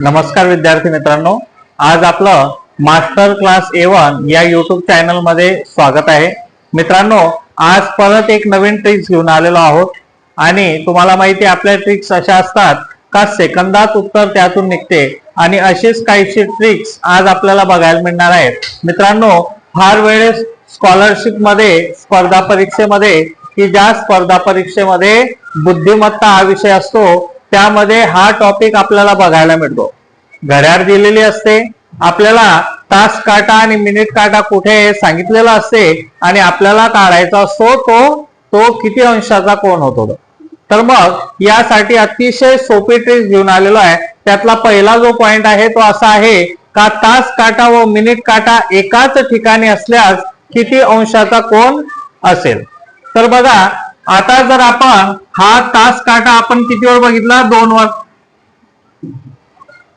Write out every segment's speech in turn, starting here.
नमस्कार विद्यार्थी मित्रांनो आज आपलं मास्टर क्लास ए वन या युट्यूब चॅनलमध्ये स्वागत आहे. मित्रांनो आज परत एक नवीन ट्रिक्स घेऊन आलेलो आहोत आणि तुम्हाला माहिती आपल्या ट्रिक्स अशा असतात का सेकंदात उत्तर त्यातून निघते आणि अशीच काहीशी ट्रिक्स आज आपल्याला बघायला मिळणार आहेत. मित्रांनो फार वेळेस स्कॉलरशिपमध्ये स्पर्धा परीक्षेमध्ये की ज्या स्पर्धा परीक्षेमध्ये बुद्धिमत्ता हा विषय असतो त्यामध्ये हा टॉपिक आपल्याला बघायला मिळतो. घड्याळ दिलेली असते आपल्याला तास काटा आणि मिनिट काटा कुठे सांगितलेला असते आणि आपल्याला काढायचा असतो तो तो किती अंशाचा कोण होतो? तर मग यासाठी अतिशय सोपी ट्रिक घेऊन आलेलो आहे. त्यातला पहिला जो पॉइंट आहे तो असा आहे का तास काटा व मिनिट काटा एकाच ठिकाणी असल्यास किती अंशाचा कोण असेल? तर बघा आता जर आपण हा तास काटा आपण किती वेळ बघितला? दोन वर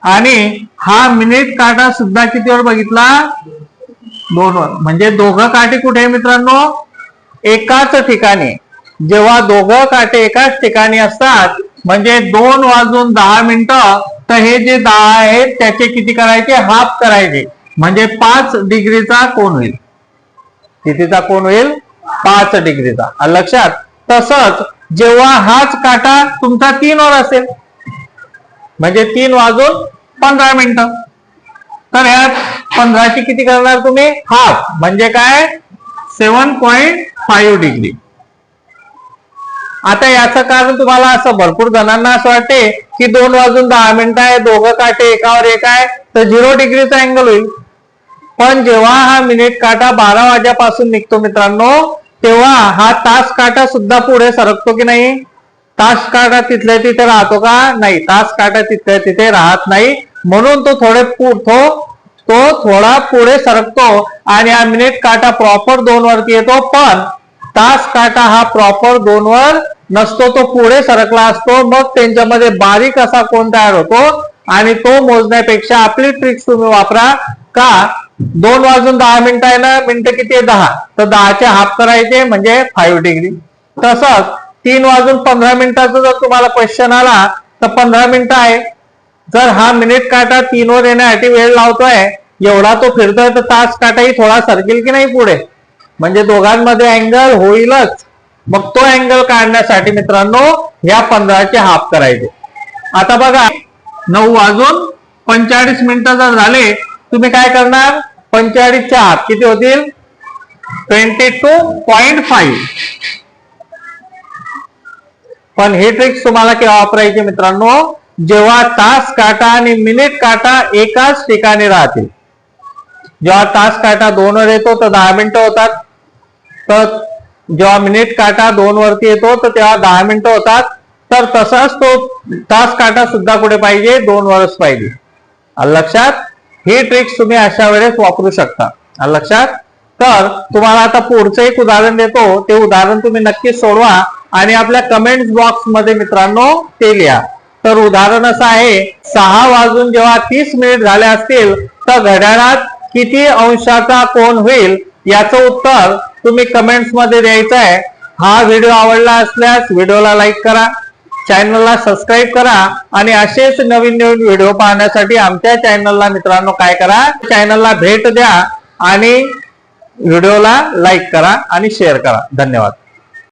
आणि हा मिनिट काटा सुद्धा किती वेळ बघितला? दोन वर म्हणजे दोघं काटे कुठे आहे मित्रांनो? एकाच ठिकाणी. जेव्हा दोघं काटे एकाच ठिकाणी असतात म्हणजे दोन वाजून दहा मिनिटं तर हे जे दहा आहेत त्याचे किती करायचे? हाफ करायचे. म्हणजे पाच डिग्रीचा कोण होईल. कितीचा कोण होईल? पाच डिग्रीचा. लक्षात तसंच जेव्हा हाच काटा तुमचा तीन वर असेल म्हणजे तीन वाजून पंधरा मिनिटं. तर ह्यात पंधराची किती करणार तुम्ही? हाफ. म्हणजे काय? Seven point five degree. आता याचं कारण तुम्हाला असं भरपूर जणांना असं वाटते की दोन वाजून दहा मिनिटं आहे दोघं काटे एकावर एक आहे तर झिरो डिग्रीचा अँगल होईल. पण जेव्हा हा मिनिट काटा बारा वाजेपासून निघतो मित्रांनो तेव्हा हा तास काटा सुद्धा पुढे सरकतो की नाही? तास काटा तिथल्या तिथे राहतो का? नाही. तास काटा तिथल्या तिथे राहत नाही. म्हणून तो थोडे तो तो थोडा पुढे सरकतो आणि हा मिनिट काटा प्रॉपर दोन वरती येतो. पण तास काटा हा प्रॉपर दोन वर नसतो तो पुढे सरकला असतो. मग त्यांच्यामध्ये बारीक असा कोण तयार होतो? आणि तो मोजण्यापेक्षा आपली ट्रिक्स तुम्ही वापरा का? दोन वाजून दहा मिनिटं आहे ना मिनिटं किती आहे दहा. तर दहाचे हाफ करायचे म्हणजे फाईव्ह डिग्री तसंच तीन वाजून पंधरा मिनिटाचा जर तुम्हाला क्वेश्चन आला तर पंधरा मिनिटं आहे. जर हा मिनिट काटा तीन वर येण्यासाठी वेळ लावतोय एवढा तो फिरतोय तर तास काटाही थोडा सरकेल की नाही पुढे? म्हणजे दोघांमध्ये अँगल होईलच. मग तो अँगल काढण्यासाठी मित्रांनो या पंधराचे हाफ करायचे. आता बघा नऊ वाजून पंचेचाळीस मिनिटं जर झाले तुम्ही काय करणार? पंचेचाळीसचे हाफ किती होतील? Twenty two point five. पण हे ट्रिक्स तुम्हाला केव्हा वापरायचे मित्रांनो? जेव्हा तास काटा आणि मिनिट काटा एकाच ठिकाणी राहतील. जेव्हा तास काटा दोन वर येतो तर दहा मिनिटं होतात. तर जेव्हा मिनिट काटा दोन वरती येतो तर तेव्हा दहा मिनिटं होतात. तर तसाच तो तास काटा सुद्धा कुठे पाहिजे? दोन वरच पाहिजे लक्षात? ही ट्रिक्स तुम्ही अशा वेळेस वापरू शकता. लक्षात? तर तुम्हाला आता पुढचं एक उदाहरण देतो. ते उदाहरण तुम्ही नक्कीच सोडवा आणि आपल्या कमेंट बॉक्समध्ये मित्रांनो ते लिहा. तर उदाहरण असं आहे सहा वाजून जेव्हा तीस मिनिट झाले असतील तर घड्याळात किती अंशाचा कोण होईल? याचं उत्तर तुम्ही कमेंट्समध्ये द्यायचं आहे हा व्हिडिओ आवडला असल्यास व्हिडिओला लाईक करा. चॅनलला सबस्क्राईब करा आणि असेच नवीन नवीन व्हिडिओ पाहण्यासाठी आमच्या चॅनलला मित्रांनो काय करा? चॅनलला भेट द्या आणि व्हिडिओला लाईक करा आणि शेअर करा. धन्यवाद.